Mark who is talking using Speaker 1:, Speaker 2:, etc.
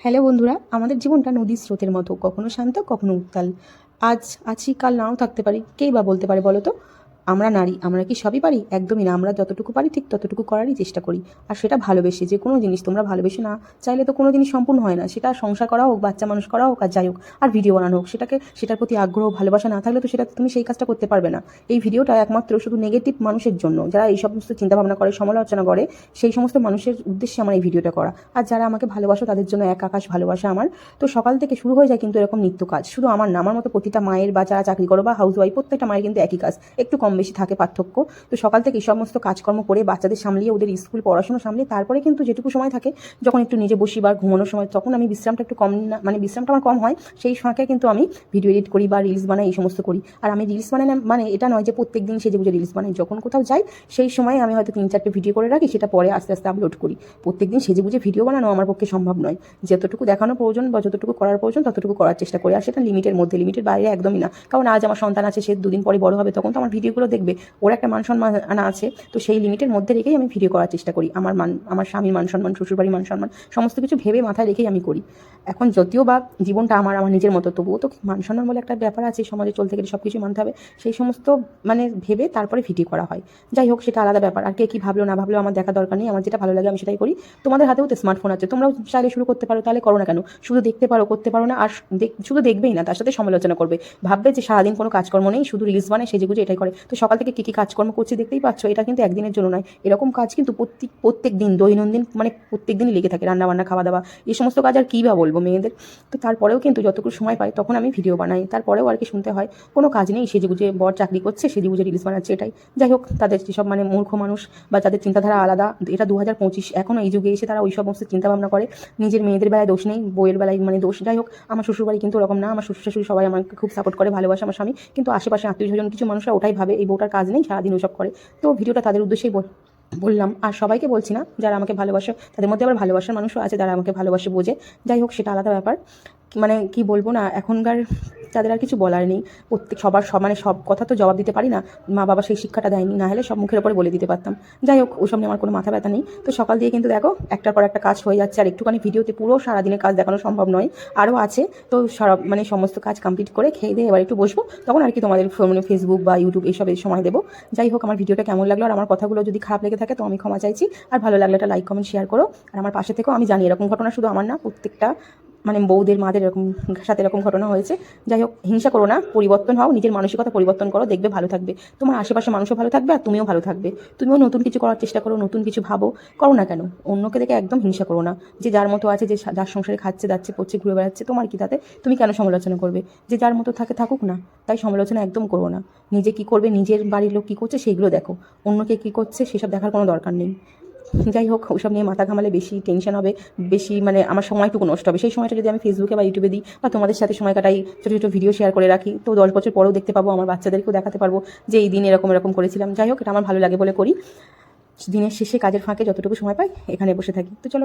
Speaker 1: Hello বন্ধুরা, আমাদের জীবনটা নদীর স্রোতের মতো, কখনো শান্ত, কখনো উত্তাল। আজ আছি, কাল নাও থাকতে পারি কেই বা বলতে পারে বলো তো? আমরা নারী, আমরা কি সবই পারি? একদমই না। আমরা যতটুকু পারি ঠিক ততটুকু করারই চেষ্টা করি। আর সেটা ভালোবেসে যে কোনো জিনিস তোমরা ভালোবেসে না। চাইলে তো কোনো জিনিস সম্পূর্ণ হয় না। সেটা সংসার করা হোক, বাচ্চা মানুষ করা হোক, আর যাই হোক। আর ভিডিও বানানো হোক। সেটাকে, সেটার প্রতি আগ্রহ, ভালোবাসা না থাকলে তো সেটা তুমি সেই কাজটা করতে পারবে না। এই ভিডিওটা একমাত্র শুধু নেগেটিভ মানুষের জন্য। যারা এই সমস্ত চিন্তাভাবনা করে, সমালোচনা করে, সেই সমস্ত মানুষের উদ্দেশ্যে আমার এই ভিডিওটা করা। আর যারা আমাকে ভালোবাসো, তাদের জন্য এক আকাশ ভালোবাসা আমার। তো সকাল থেকে শুরু হয়ে যায় কিন্তু এরকম নিত্য কাজ। শুধু আমার না, আমার মতো প্রতিটা মায়ের বা যারা চাকরি করো বা হাউস ওয়াইফ প্রত্যেকটা মায়ের কিন্তু একই কাজ। একটু কম বেশি থাকে পার্থক্য। তো সকাল থেকে এই সমস্ত কাজকর্ম করে বাচ্চাদের সামলিয়ে, ওদের স্কুল পড়াশোনা সামলিয়ে, তারপরে কিন্তু যেটুকু সময় থাকে, যখন একটু নিজে বসি বা ঘুমানোর সময়, তখন আমি বিশ্রামটা একটু কম না মানে বিশ্রামটা আমার কম হয়, সেই সময়কে কিন্তু আমি ভিডিও এডিট করি বা রিলস বানাই, এই সমস্ত করি। আর আমি রিলস বানাই মানে এটা নয় যে প্রত্যেক দিন সেজে বুঝে রিলস বানাই, যখন কোথাও যাই, সেই সময় আমি হয়তো তিন চারটে ভিডিও করে রাখি, সেটা পরে আস্তে আস্তে আপলোড করি। প্রত্যেক দিন সেজে বুঝে ভিডিও বানানো আমার পক্ষে সম্ভব নয়। যতটুকু দেখানো প্রয়োজন বা যতটুকু করার প্রয়োজন, ততটুকু করার চেষ্টা করি। আর সেটা লিমিটের মধ্যে লিমিটের বাইরে একদমই না। কারণ আজ আমার সন্তান আছে, সে দুদিন পরে বড় হবে, তখন তো আমার ভিডিওগুলো দেখবে, ওর একটা মান সম্মান আনা আছে, তো সেই লিমিটের মধ্যে রেখেই আমি ভিডিও করার চেষ্টা করি। আমার মান, আমার স্বামীর মান সম্মান শ্বশুরবাড়ির মান সম্মান সমস্ত কিছু ভেবে মাথায় রেখেই আমি করি। এখন যদিও বা জীবনটা আমার আমার নিজের মতো, তবুও তো মান সম্মান বলে একটা ব্যাপার আছে, সমাজে চলতে গেলে সব কিছু মানতে হবে, সেই সমস্ত মানে ভেবে তারপরে ভিডিও করা হয়। যাই হোক, সেটা আলাদা ব্যাপার। আর কে কী ভাবলো, না ভাবলো, আমার দেখা দরকার নেই, আমার যেটা ভালো লাগে আমি সেটাই করি। তোমাদের হাতেও তো স্মার্টফোন আছে, তোমরাও চাইলে শুরু করতে পারো, তাহলে করো না কেন? শুধু দেখতে পারো, করতে পারো না, আর শুধু দেখবেই না, তার সাথে সমালোচনা করবে। ভাববে যে সারাদিন কোনো কাজকর্ম নেই, শুধু রিলস বানায় সেজে গুজে এটাই করে। তো সকাল থেকে কী কী কাজকর্ম করছি দেখতেই পাচ্ছ, এটা কিন্তু একদিনের জন্য নয়। এরকম কাজ কিন্তু প্রত্যেক প্রত্যেক দিন দৈনন্দিন মানে প্রত্যেক দিনই লেগে থাকে রান্না বান্না খাওয়া দাওয়া এই সমস্ত কাজ আর কী বা বলব মেয়েদের। তো তারপরেও কিন্তু যতটুকু সময় পাই তখন আমি ভিডিও বানাই। তারপরেও আর কি শুনতে হয়, কোনো কাজ নেই সেজে গুজে বর চাকরি করছে সেজে গুজে রিলস বানাচ্ছে, এটাই। যাই হোক, তাদের যেসব মানে মূর্খ মানুষ বা যাদের চিন্তাধারা আলাদা, এটা দু হাজার পঁচিশ এখনও এই যুগে এসে তারা ওই সমস্ত চিন্তাভাবনা করে। নিজের মেয়েদের বেলায় দোষ নেই বইয়ের বেলায় মানে দোষ। যাই হোক, আমার শ্বশুরবাড়ি কিন্তু ওরকম না, আমার শ্বশুর শাশুড়ি সবাই আমাকে খুব সাপোর্ট করে, ভালোবাসে আমার স্বামী। কিন্তু আশেপাশে আত্মীয় স্বজন, কিছু মানুষরা ওটাই ভাবে এই বউটার কাজ নেই, সারাদিন ওইসব করে। তো ভিডিওটা তাদের উদ্দেশ্যেই বল, বললাম। আর সবাইকে বলছি না, যারা আমাকে ভালোবাসে, তাদের মধ্যে আবার ভালোবাসার মানুষও আছে যারা আমাকে ভালোবাসে বোঝে। যাই হোক, সেটা আলাদা ব্যাপার। মানে কি বলব না, এখনকার তাদের আর কিছু বলার নেই। প্রত্যেক সবার সব মানে সব কথা তো জবাব দিতে পারি না। মা বাবা সেই শিক্ষাটা দেয়নি, না হলে সব মুখের ওপরে বলে দিতে পারতাম। যাই হোক, ওসব নিয়ে আমার কোনো মাথা ব্যথা নেই। তো সকাল দিয়ে কিন্তু দেখো, একটার পর একটা কাজ হয়ে যাচ্ছে, আর একটুখানি ভিডিওতে পুরো সারাদিনের কাজ দেখানো সম্ভব নয়, আরও আছে। তো সব মানে সমস্ত কাজ কমপ্লিট করে খেয়ে দিয়ে এবার একটু বসবো, তখন আর কি তোমাদের মানে ফেসবুক বা ইউটিউব এইসবের সময় দেবো। যাই হোক, আমার ভিডিওটা কেমন লাগল আর আমার কথাগুলো যদি খারাপ লেগে থাকে তো আমি ক্ষমা চাইছি। আর ভালো লাগলে একটা লাইক কমেন্ট শেয়ার করো। আর আমার পাশে থেকেও আমি জানি এরকম ঘটনা শুধু আমার না, প্রত্যেকটা মানে বউদের, মাদের এরকম সাথে এরকম ঘটনা হয়েছে। যাই হোক, হিংসা করো না, পরিবর্তন হও, নিজের মানসিকতা পরিবর্তন করো, দেখবে ভালো থাকবে। তোমার আশেপাশে মানুষও ভালো থাকবে আর তুমিও ভালো থাকবে। তুমিও নতুন কিছু করার চেষ্টা করো, নতুন কিছু ভাবো, করো না কেন? অন্যকে দেখে একদম হিংসা করো না। যে যার মতো আছে, যে যার সংসারে খাচ্ছে, যাচ্ছে, পড়ছে, ঘুরে বেড়াচ্ছে, তোমার কি তাতে? তুমি কেন সমালোচনা করবে? যে যার মতো থাকে, থাকুক না, তাই সমালোচনা একদম করো না। নিজে কি করবে, নিজের বাড়ির লোক কী করছে সেইগুলো দেখো। অন্যকে কী করছে, সেসব দেখার কোনো দরকার নেই। যাই হোক ওসব নিয়ে মাথা ঘামালে বেশি টেনশন হবে, বেশি মানে আমার সময়টুকু নষ্ট হবে। সেই সময়টা যদি আমি ফেসবুকে বা ইউটিউবে দিই বা তোমাদের সাথে সময় কাটাই, ছোটো ছোটো ভিডিও শেয়ার করে রাখি, তো দশ বছর পরেও দেখতে পাবো, আমার বাচ্চাদেরকেও দেখাতে পারব যে এই দিন এরকম এরকম করেছিলাম। যাই হোক এটা আমার ভালো লাগে বলে করি। দিনের শেষে কাজের ফাঁকে যতটুকু সময় পাই, এখানে বসে থাকি। তো চলো